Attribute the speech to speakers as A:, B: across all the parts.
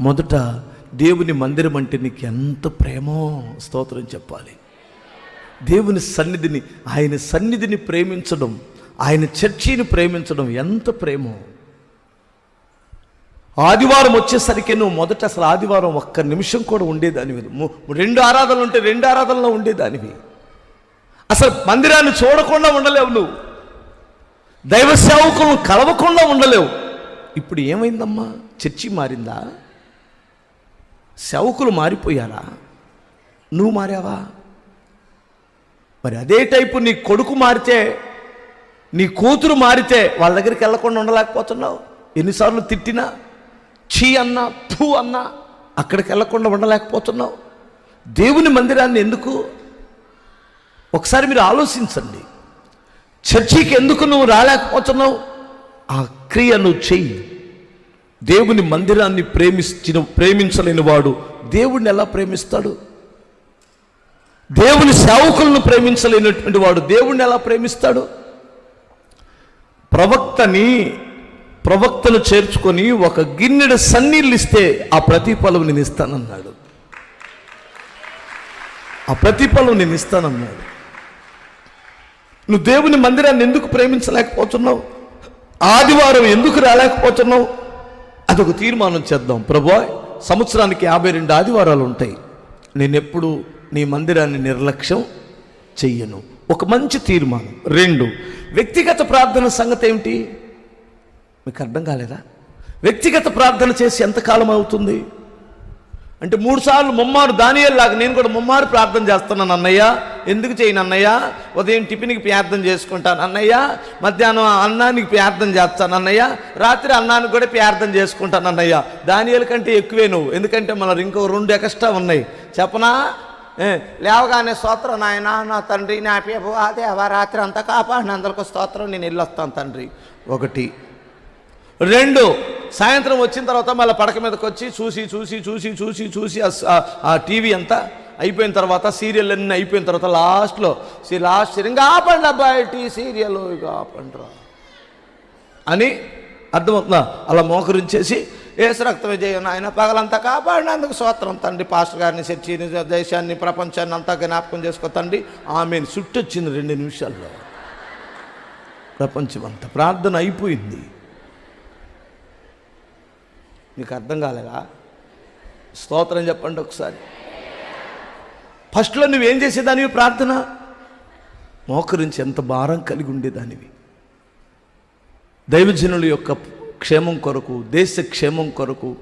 A: మొదట దేవుని మందిరం అంటే నీకు ఎంత ప్రేమో స్తోత్రం చెప్పాలి. దేవుని సన్నిధిని ఆయన సన్నిధిని ప్రేమించడం ఆయన చర్చిని ప్రేమించడం ఎంత ప్రేమో. ఆదివారం వచ్చేసరికి నువ్వు మొదట అసలు ఆదివారం ఒక్క నిమిషం కూడా ఉండేదానివి. రెండు ఆరాధనలు ఉంటే రెండు ఆరాధనలో ఉండేదానివి. అసలు మందిరాన్ని చూడకుండా ఉండలేవు నువ్వు. దైవ సేవకులను కలవకుండా ఉండలేవు. ఇప్పుడు ఏమైందమ్మా? చర్చి మారిందా? సేవకులు మారిపోయారా? నువ్వు మారావా? మరి అదే టైపు నీ కొడుకు మారితే నీ కూతురు మారితే వాళ్ళ దగ్గరికి వెళ్ళకుండా ఉండలేకపోతున్నావు? ఎన్నిసార్లు తిట్టినా చీ అన్నా పూ అన్నా అక్కడికి వెళ్ళకుండా ఉండలేకపోతున్నావు? దేవుని మందిరాన్ని ఎందుకు? ఒకసారి మీరు ఆలోచించండి. చర్చికి ఎందుకు నువ్వు రాలేకపోతున్నావు? ఆ క్రియ నువ్వు చెయ్యి. దేవుని మందిరాన్ని ప్రేమించిన ప్రేమించలేని వాడు దేవుణ్ణి ఎలా ప్రేమిస్తాడు? దేవుని సేవకులను ప్రేమించలేనటువంటి వాడు దేవుణ్ణి ఎలా ప్రేమిస్తాడు? ప్రవక్తని ప్రవక్తను చేర్చుకొని ఒక గిన్నెడు సన్నీళ్ళు ఇస్తే ఆ ప్రతిఫలం నేను ఇస్తానన్నాడు. ఆ ప్రతిఫలం నేను ఇస్తానన్నాడు. నువ్వు దేవుని మందిరాన్ని ఎందుకు ప్రేమించలేకపోతున్నావు? ఆదివారం ఎందుకు రాలేకపోతున్నావు? అదొక తీర్మానం చేద్దాం. ప్రభా సంవత్సరానికి యాభై రెండు ఆదివారాలు ఉంటాయి. నేనెప్పుడు నీ మందిరాన్ని నిర్లక్ష్యం చెయ్యను. ఒక మంచి తీర్మానం. రెండు వ్యక్తిగత ప్రార్థన సంగతి ఏమిటి? మీకు అర్థం కాలేదా? వ్యక్తిగత ప్రార్థన చేసి ఎంతకాలం అవుతుంది? అంటే మూడు సార్లు ముమ్మారు దానియల్లాగా నేను కూడా ముమ్మారు ప్రార్థన చేస్తున్నాను అన్నయ్య. ఎందుకు చేయను అన్నయ్య? ఉదయం టిఫిన్కి ప్రార్థన చేసుకుంటాను అన్నయ్య. మధ్యాహ్నం అన్నానికి ప్రార్థన చేస్తాను అన్నయ్య. రాత్రి అన్నానికి కూడా ప్రార్థన చేసుకుంటాను అన్నయ్య. దానియల కంటే ఎక్కువే నువ్వు. ఎందుకంటే మన ఇంకో రెండు ఎక్స్ట్రా ఉన్నాయి. చెప్పనా? లేవగానే స్తోత్రం నాయన నా తండ్రి నా పేపు అదే రాత్రి అంతా కాపాడినందరికీ స్తోత్రం నేను వెళ్ళొస్తాను తండ్రి. ఒకటి. రెండు. సాయంత్రం వచ్చిన తర్వాత మళ్ళీ పడక మీదకి వచ్చి చూసి చూసి చూసి చూసి చూసి ఆ టీవీ అంతా అయిపోయిన తర్వాత సీరియల్ అన్నీ అయిపోయిన తర్వాత లాస్ట్లో లాస్ట్ ఇంకా ఆపండి అబ్బాయి టీ సీరియల్ ఇక ఆపండిరా అని అర్థమవుతుందా? అలా మోకరించేసి ఏసు రక్త విజయం ఆయన పగలంతా కాపాడినందుకు స్వత్రం తండ్రి పాస్టర్ గారిని చర్చిని దేశాన్ని ప్రపంచాన్ని అంతా జ్ఞాపకం చేసుకో తండ్రి. ఆమెను. చుట్టొచ్చింది రెండు నిమిషాల్లో. ప్రపంచం అంతా ప్రార్థన అయిపోయింది. మీకు అర్థం కాలేదా? స్తోత్రం చెప్పండి ఒకసారి. ఫస్ట్లో నువ్వేం చేసేదానివి ప్రార్థన? మోకరించి ఎంత భారం కలిగి ఉండేదానివి. దైవజనుల యొక్క క్షేమం కొరకు దేశ క్షేమం కొరకు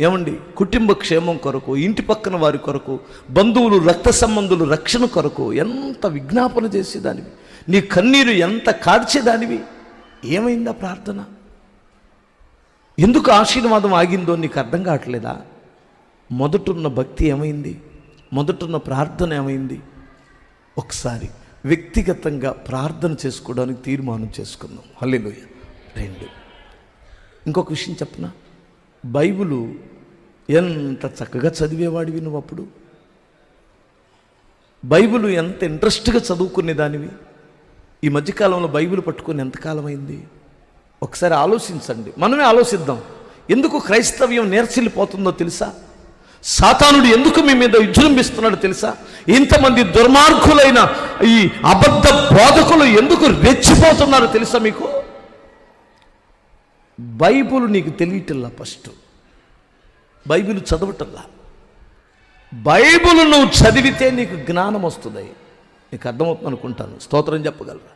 A: ఏమండి? కుటుంబ క్షేమం కొరకు ఇంటి పక్కన వారి కొరకు బంధువులు రక్త సంబంధులు రక్షణ కొరకు ఎంత విజ్ఞాపన చేసేదానివి. నీ కన్నీరు ఎంత కార్చేదానివి. ఏమైందా ప్రార్థన? ఎందుకు ఆశీర్వాదం ఆగిందో నీకు అర్థం కావట్లేదా? మొదటున్న భక్తి ఏమైంది? మొదటున్న ప్రార్థన ఏమైంది? ఒకసారి వ్యక్తిగతంగా ప్రార్థన చేసుకోవడానికి తీర్మానం చేసుకుందాం. హల్లెలూయ. రెండు. ఇంకొక విషయం చెప్పనా? బైబిలు ఎంత చక్కగా చదివేవాడివి నువ్వు అప్పుడు? బైబిల్ ఎంత ఇంట్రెస్ట్గా చదువుకునేదానివి? ఈ మధ్యకాలంలో బైబిల్ పట్టుకొని ఎంతకాలం అయింది ఒకసారి ఆలోచించండి. మనమే ఆలోచిద్దాం. ఎందుకు క్రైస్తవ్యం నేర్చిల్లిపోతుందో తెలుసా? సాతానుడు ఎందుకు మీ మీద విజృంభిస్తున్నాడో తెలుసా? ఇంతమంది దుర్మార్గులైన ఈ అబద్ధ బోధకులు ఎందుకు రెచ్చిపోతున్నారో తెలుసా మీకు? బైబుల్ నీకు తెలియటల్లా ఫస్ట్. బైబిల్ చదవటల్లా బైబుల్ నువ్వు చదివితే నీకు జ్ఞానం వస్తుంది. నీకు అర్థమవుతుంది అనుకుంటాను స్తోత్రం చెప్పగలరా?